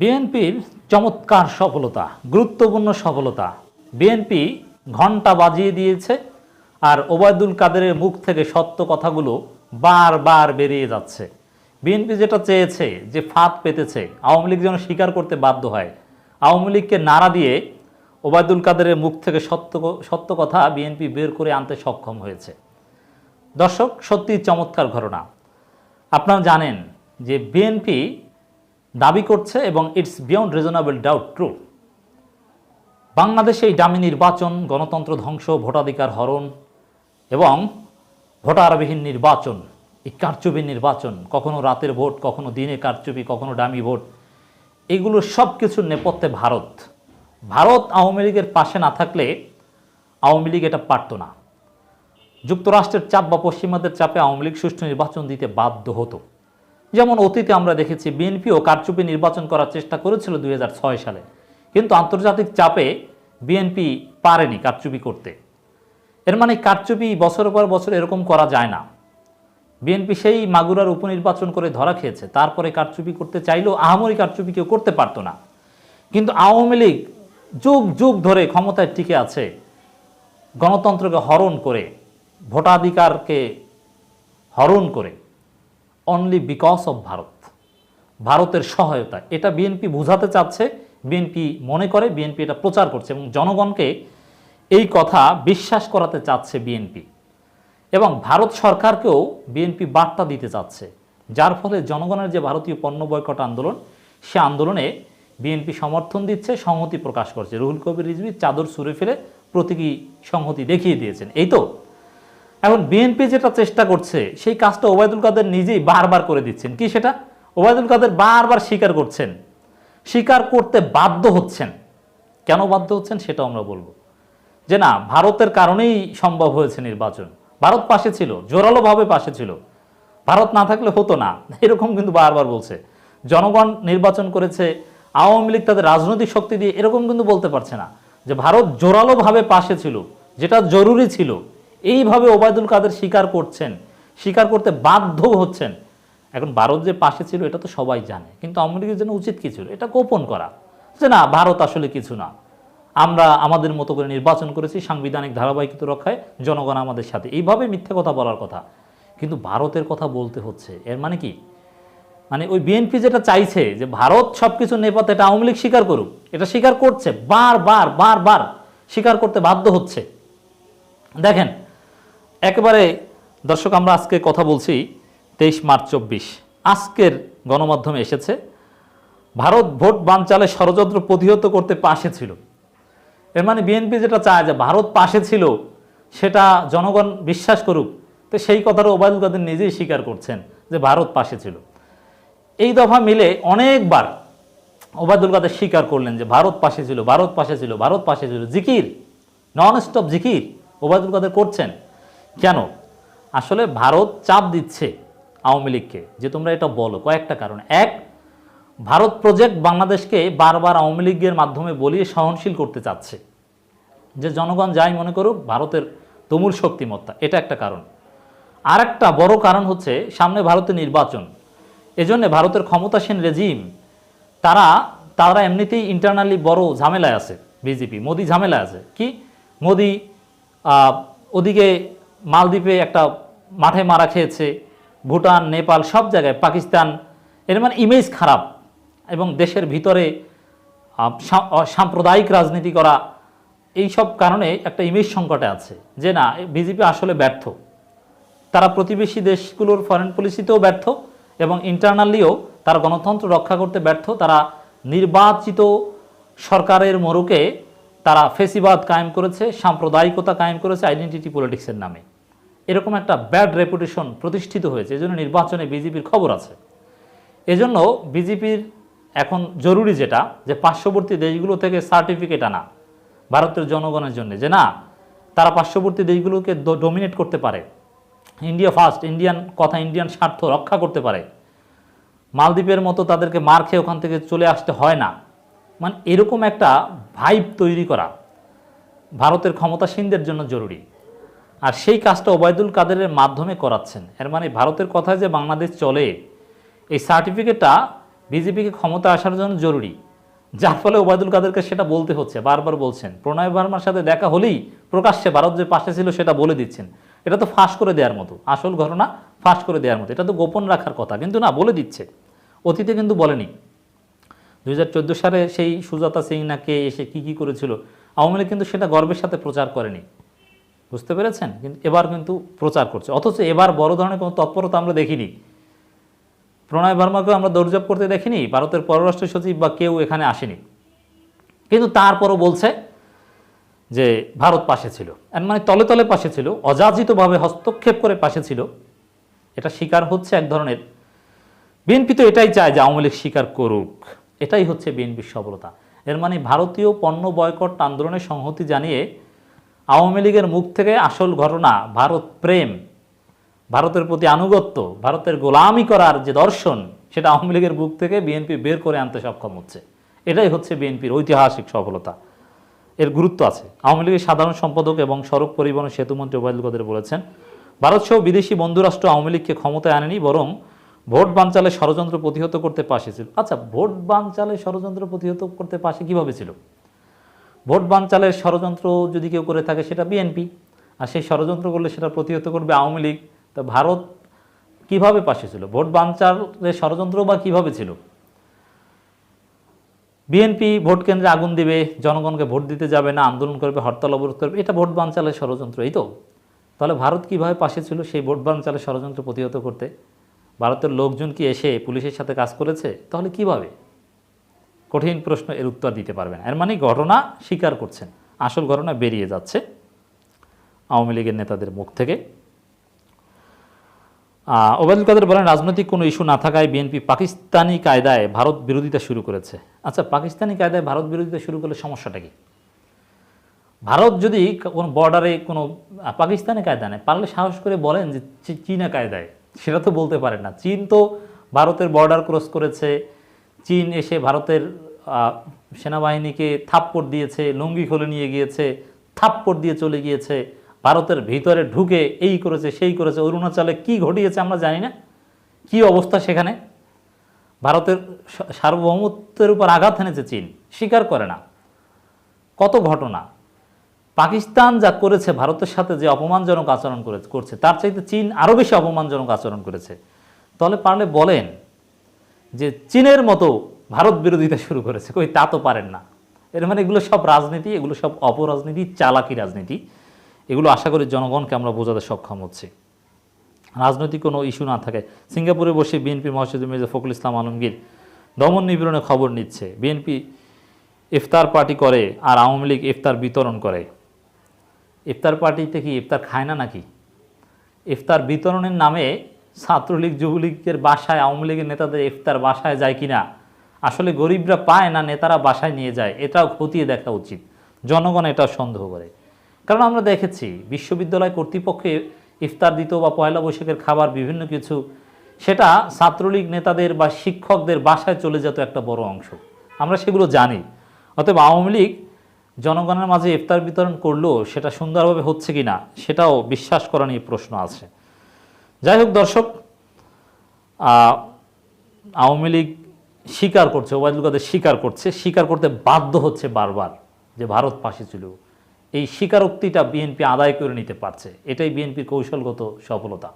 বিএনপির চমৎকার সফলতা, গুরুত্বপূর্ণ সফলতা। বিএনপি ঘণ্টা বাজিয়ে দিয়েছে আর ওবায়দুল কাদেরের মুখ থেকে সত্য কথাগুলো বারবার বেরিয়ে যাচ্ছে। বিএনপি যেটা চেয়েছে যে ফাঁদ পেতেছে, আওয়ামী লীগ যেন স্বীকার করতে বাধ্য হয়, আওয়ামী লীগকে নাড়া দিয়ে ওবায়দুল কাদেরের মুখ থেকে সত্য সত্য কথা বিএনপি বের করে আনতে সক্ষম হয়েছে। দর্শক সত্যি চমৎকার ঘটনা। আপনারা জানেন যে বিএনপি দাবি করছে এবং it's beyond reasonable doubt true বাংলাদেশে এই ডামি নির্বাচন, গণতন্ত্র ধ্বংস, ভোটাধিকার হরণ এবং ভোটারবিহীন নির্বাচন, এই কারচুপি নির্বাচন, কখনো রাতের ভোট, কখনো দিনে কারচুপি, কখনো ডামি ভোট, এগুলো সব কিছুর নেপথ্যে ভারত। ভারত আওয়ামী লীগের পাশে না থাকলে আওয়ামী লীগ এটা পারত না। যুক্তরাষ্ট্রের চাপ বা পশ্চিমাদের চাপে আওয়ামী লীগ সুষ্ঠু নির্বাচন দিতে বাধ্য হতো। যেমন অতীতে আমরা দেখেছি বিএনপিও কারচুপি নির্বাচন করার চেষ্টা করেছিল দুই হাজার ছয় সালে। কিন্তু আন্তর্জাতিক চাপে বিএনপি পারেনি কারচুপি করতে। এর মানে কারচুপি বছরের পর বছর এরকম করা যায় না। বিএনপি সেই মাগুরার উপনির্বাচন করে ধরা খেয়েছে। তারপরে কারচুপি করতে চাইলেও আহামরি কারচুপি কেউ করতে পারতো না। কিন্তু আওয়ামী লীগ যুগ যুগ ধরে ক্ষমতায় টিকে আছে, গণতন্ত্রকে হরণ করে, ভোটাধিকারকে হরণ করে। অনলি বিকজ অফ ভারত ভারতের সহায়তা এটা বিএনপি বোঝাতে চাচ্ছে বিএনপি মনে করে বিএনপি এটা প্রচার করছে এবং জনগণকে এই কথা বিশ্বাস করাতে চাচ্ছে বিএনপি এবং ভারত সরকারকেও বিএনপি বার্তা দিতে চাচ্ছে, যার ফলে জনগণের যে ভারতীয় পণ্য বয়কট আন্দোলন, সে আন্দোলনে বিএনপি সমর্থন দিচ্ছে, সংহতি প্রকাশ করছে। রুহুল কবির রিজভি চাদর সুরে ফেলে প্রতীকী সংহতি দেখিয়ে দিয়েছেন। এই তো? এখন বিএনপি যেটা চেষ্টা করছে, সেই কাজটা ওবায়দুল কাদের নিজেই বারবার করে দিচ্ছেন। কি সেটা? ওবায়দুল কাদের বারবার স্বীকার করছেন। স্বীকার করতে বাধ্য হচ্ছেন। কেন বাধ্য হচ্ছেন সেটা আমরা বলব। যে না, ভারতের কারণেই সম্ভব হয়েছে নির্বাচন। ভারত পাশে ছিল, জোরালোভাবে পাশে ছিল। ভারত না থাকলে হতো না। এরকম কিন্তু বারবার বলছে। জনগণ নির্বাচন করেছে, আওয়ামী লীগ তাদের রাজনৈতিক শক্তি দিয়ে এরকম কিন্তু বলতে পারছে না। যে ভারত জোরালোভাবে পাশে ছিল, যেটা জরুরি ছিল এইভাবে ওবায়দুল কাদের স্বীকার করছেন, স্বীকার করতে বাধ্য হচ্ছেন। এখন ভারত যে পাশে ছিল, এটা তো সবাই জানে, কিন্তু আওয়ামী লীগের জন্য উচিত কি ছিল? এটা গোপন করা। যে না, ভারত আসলে কিছু না। আমরা আমাদের মতো করে নির্বাচন করেছি, সাংবিধানিক ধারাবাহিকতা রক্ষায় জনগণ আমাদের সাথে। এইভাবে মিথ্যে কথা বলার কথা। কিন্তু ভারতের কথা বলতে হচ্ছে, এর মানে কি? মানে ওই বিএনপি যেটা চাইছে যে ভারত সব কিছু নেপথ্যে এটা আওয়ামী লীগ স্বীকার করুক, এটা স্বীকার করছে, বারবার বারবার স্বীকার করতে বাধ্য হচ্ছে। দেখেন একেবারে, দর্শক, আমরা আজকে কথা বলছি তেইশ মার্চ চব্বিশ। আজকের গণমাধ্যমে এসেছে, ভারত ভোট বানচালে ষড়যন্ত্র প্রতিহত করতে পাশে ছিল। এর মানে বিএনপি যেটা চায় যে ভারত পাশে ছিল, সেটা জনগণ বিশ্বাস করুক। তো সেই কথাটা ওবায়দুল কাদের নিজেই স্বীকার করছেন যে ভারত পাশে ছিল। এই দফা মিলে অনেকবার ওবায়দুল কাদের স্বীকার করলেন যে ভারত পাশে ছিল, ভারত পাশে ছিল, ভারত পাশে ছিল। জিকির নন স্টপ জিকির ওবায়দুল কাদের করছেন। কেন? আসলে ভারত চাপ দিচ্ছে আওয়ামী লীগকে, যে তোমরা এটা বলো। কয়েকটা কারণ। এক, ভারত প্রজেক্ট বাংলাদেশকে বারবার আওয়ামী লীগের মাধ্যমে বলিয়ে সহনশীল করতে চাচ্ছে। যে জনগণ যাই মনে করুক, ভারতের তুমুল শক্তিমত্তা, এটা একটা কারণ। আর একটা বড় কারণ হচ্ছে, সামনে ভারতের নির্বাচন। এজন্য ভারতের ক্ষমতাসীন রেজিম তারা তারা এমনিতেই ইন্টারনালি বড় ঝামেলায় আছে বিজেপি মোদি ঝামেলায় আছে। কি? মোদি ওদিকে মালদ্বীপে একটা মাঠে মারা খেয়েছে, ভুটান, নেপাল, সব জায়গায়, পাকিস্তান, এর মানে ইমেজ খারাপ এবং দেশের ভিতরে সাম্প্রদায়িক রাজনীতি করা, এই সব কারণে একটা ইমেজ সংকটে আছে যে না বিজেপি আসলে ব্যর্থ। তারা প্রতিবেশী দেশগুলোর ফরেন পলিসিতেও ব্যর্থ এবং ইন্টারনালিও তারা গণতন্ত্র রক্ষা করতে ব্যর্থ। তারা নির্বাচিত সরকারের মরুকে তারা ফেসিবাদ কায়েম করেছে, সাম্প্রদায়িকতা কায়েম করেছে আইডেন্টিটি পলিটিক্সের নামে। এরকম একটা ব্যাড রেপুটেশন প্রতিষ্ঠিত হয়েছে, এজন্য নির্বাচনে বিজেপির খবর আছে। এজন্য বিজেপির এখন জরুরি যেটা, যে পার্শ্ববর্তী দেশগুলো থেকে সার্টিফিকেট আনা, ভারতের জনগণের জন্য, যে না, তারা পার্শ্ববর্তী দেশগুলোকে ডোমিনেট করতে পারে। ইন্ডিয়া ফার্স্ট ইন্ডিয়ান কথা ইন্ডিয়ান স্বার্থ রক্ষা করতে পারে। মালদ্বীপের মতো তাদেরকে মার খেয়ে ওখান থেকে চলে আসতে হয় না। মানে এরকম একটা ভাইব তৈরি করা ভারতের ক্ষমতাসীনদের জন্য জরুরি। আর সেই কাজটা ওবায়দুল কাদেরের মাধ্যমে করাচ্ছেন। এর মানে ভারতের কথায় যে বাংলাদেশ চলে, এই সার্টিফিকেটটা বিজেপিকে ক্ষমতা আসার জন্য জরুরি। যার ফলে ওবায়দুল কাদেরকে সেটা বলতে হচ্ছে, বারবার বলছেন। প্রণয় ভার্মার সাথে দেখা হলেই প্রকাশ্যে ভারত যে পাশে ছিল সেটা বলে দিচ্ছেন। এটা তো ফাঁস করে দেওয়ার মতো, আসল ঘটনা ফাঁস করে দেওয়ার মতো। এটা তো গোপন রাখার কথা, কিন্তু না, বলে দিচ্ছে। অতীতে কিন্তু বলেনি। দু হাজার চোদ্দ সালে সেই সুজাতা সিং নাকে এসে কি কি করেছিল, আওয়ামী লীগ কিন্তু সেটা গর্বের সাথে প্রচার করেনি। বুঝতে পেরেছেন? কিন্তু এবার কিন্তু প্রচার করছে। অথচ এবার বড় ধরনের কোনো তৎপরতা আমরা দেখিনি। প্রণয় বর্মাকেও আমরা দৌড়জাপ করতে দেখিনি। ভারতের পররাষ্ট্র সচিব বা কেউ এখানে আসেনি। কিন্তু তারপরও বলছে যে ভারত পাশে ছিল। মানে তলে তলে পাশে ছিল, অযাচিতভাবে হস্তক্ষেপ করে পাশে ছিল। এটা স্বীকার হচ্ছে এক ধরনের, বিএনপি তো এটাই চায় যে আওয়ামী লীগ স্বীকার করুক। এটাই হচ্ছে বিএনপির সফলতা। এর মানে ভারতীয় পণ্য বয়কট আন্দোলনের সংহতি জানিয়ে আওয়ামী লীগের মুখ থেকে আসল ঘটনা, ভারত প্রেম, ভারতের প্রতি আনুগত্য, ভারতের গোলামি করার যে দর্শন, সেটা আওয়ামী লীগের বুক থেকে বিএনপি বের করে আনতে সক্ষম হচ্ছে। এটাই হচ্ছে বিএনপির ঐতিহাসিক সফলতা। এর গুরুত্ব আছে। আওয়ামী লীগের সাধারণ সম্পাদক এবং সড়ক পরিবহন সেতুমন্ত্রী ওবায়দুল কাদের বলেছেন ভারতসহ বিদেশি বন্ধুরাষ্ট্র আওয়ামী লীগকে ক্ষমতায় আনেনি, বরং ভোট বানচালে ষড়যন্ত্র প্রতিহত করতে পাশে ছিল। আচ্ছা ভোট বানচালে ষড়যন্ত্র প্রতিহত করতে পাশে কীভাবে ছিল? ভোট বানচালের ষড়যন্ত্র যদি কেউ করে থাকে, সেটা বিএনপি। আর সেই ষড়যন্ত্র করলে সেটা প্রতিহত করবে আওয়ামী লীগ। তো ভারত কীভাবে পাশে ছিল? ভোট বানচালের ষড়যন্ত্র বা কীভাবে ছিল? বিএনপি ভোট কেন্দ্রে আগুন দিবে, জনগণকে ভোট দিতে যাবে না, আন্দোলন করবে, হরতাল অবরোধ করবে, এটা ভোট বানচালের ষড়যন্ত্র, এই তো? তাহলে ভারত কীভাবে পাশে ছিল সেই ভোট বানচালের ষড়যন্ত্র প্রতিহত করতে? ভারতের লোকজন কি এসে পুলিশের সাথে কাজ করেছে? তাহলে কীভাবে? কঠিন প্রশ্ন এর উত্তর দিতে পারবেন এর মানে ঘটনা স্বীকার করছেন। আসল ঘটনা বেরিয়ে যাচ্ছে আওয়ামী লীগের নেতাদের মুখ থেকে। ওবায়দুল কাদের বলেন, রাজনৈতিক কোনো ইস্যু না থাকায় বিএনপি পাকিস্তানি কায়দায় ভারত বিরোধিতা শুরু করেছে। আচ্ছা পাকিস্তানি কায়দায় ভারত বিরোধিতা শুরু করলে সমস্যাটা কি? ভারত যদি কোনো বর্ডারে কোনো পাকিস্তানি কায়দা নেয়, পারলে সাহস করে বলেন যে চীনা কায়দায়। সেটা তো বলতে পারেন না। চীন তো ভারতের বর্ডার ক্রস করেছে চীন এসে ভারতের সেনাবাহিনীকে থাপ্পড় দিয়েছে, লুঙ্গি খুলে নিয়ে গিয়েছে, থাপ্পড় দিয়ে চলে গিয়েছে, ভারতের ভিতরে ঢুকে এই করেছে, সেই করেছে। অরুণাচলে কি ঘটিয়েছে আমরা জানি না। কি অবস্থা সেখানে? ভারতের সার্বভৌমত্বের উপর আঘাত এনেছে চীন, স্বীকার করে না। কত ঘটনা? পাকিস্তান যা করেছে ভারতের সাথে যে অপমানজনক আচরণ করে করছে, তার চাইতে চীন আরও বেশি অপমানজনক আচরণ করেছে। তাহলে পারলে বলেন যে চীনের মতো ভারত বিরোধিতা শুরু করেছে, কই তা তো পারেন না। এর মানে এগুলো সব রাজনীতি, এগুলো সব অপরাজনীতি, চালাকি রাজনীতি। এগুলো আশা করি জনগণকে আমরা বোঝাতে সক্ষম হচ্ছি। রাজনৈতিক কোনো ইস্যু না থাকে। সিঙ্গাপুরে বসে বিএনপি মহাসচিব মির্জা ফখরুল ইসলাম আলমগীর দমন নিপীড়নের খবর নিচ্ছে। বিএনপি ইফতার পার্টি করে আর আওয়ামী লীগ ইফতার বিতরণ করে। ইফতার পার্টিতে কি ইফতার খায় না নাকি? ইফতার বিতরণের নামে ছাত্রলীগ, যুবলীগের বাসায়, আওয়ামী লীগের নেতাদের ইফতার বাসায় যায় কিনা? আসলে গরিবরা পায় না, নেতারা বাসায় নিয়ে যায়। এটাও খতিয়ে দেখা উচিত। জনগণ এটা সন্দেহ করে। কারণ আমরা দেখেছি, বিশ্ববিদ্যালয় কর্তৃপক্ষে ইফতার দিত বা পয়লা বৈশাখের খাবার, বিভিন্ন কিছু, সেটা ছাত্রলীগ নেতাদের বা শিক্ষকদের বাসায় চলে যেত একটা বড় অংশ। আমরা সেগুলো জানি। অতএব আওয়ামী লীগ জনগণের মাঝে ইফতার বিতরণ করলেও সেটা সুন্দরভাবে হচ্ছে কি না সেটাও বিশ্বাস করা নিয়ে প্রশ্ন আছে। যাই হোক দর্শক আওয়ামী লীগ স্বীকার করছে, ওবায়দুল কাদের স্বীকার করছে, স্বীকার করতে বাধ্য হচ্ছে বারবার যে ভারত পাশে ছিল এই স্বীকারোক্তিটা বিএনপি আদায় করে নিতে পারছে। এটাই বিএনপির কৌশলগত সফলতা।